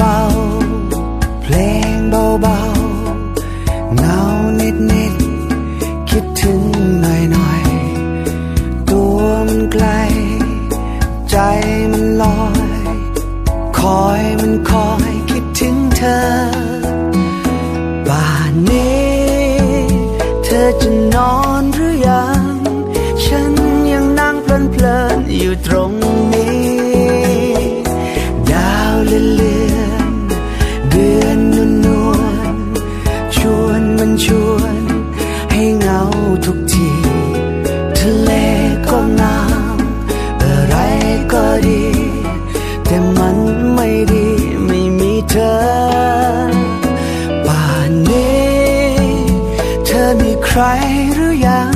เบาๆ เพลงเบาๆเงานิดๆ คิดถึงหน่อยๆ ตัวมันไกล ใจมันลอย คอยมันคอยคิดถึงเธอ ป่านนี้ เธอจะนอนหรือยัง ฉันยังนั่งเพลินๆ อยู่ตรง เงาทุกทีทะเลก็น้ำอะไรก็ดี แต่มันไม่ดีไม่มีเธอ ป่านนี้ เธอมีใครหรือยัง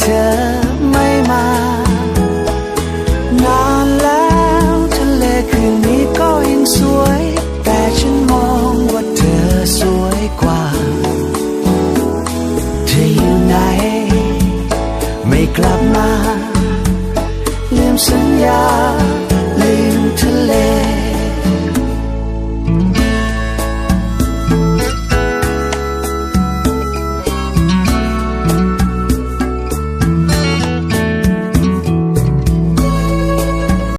เธอไม่มา นานแล้วทะเลคืนนี้ก็ยังสวย แต่ฉันมองว่าเธอสวยกว่า เธออยู่ไหน ไม่กลับมาลืมสัญญา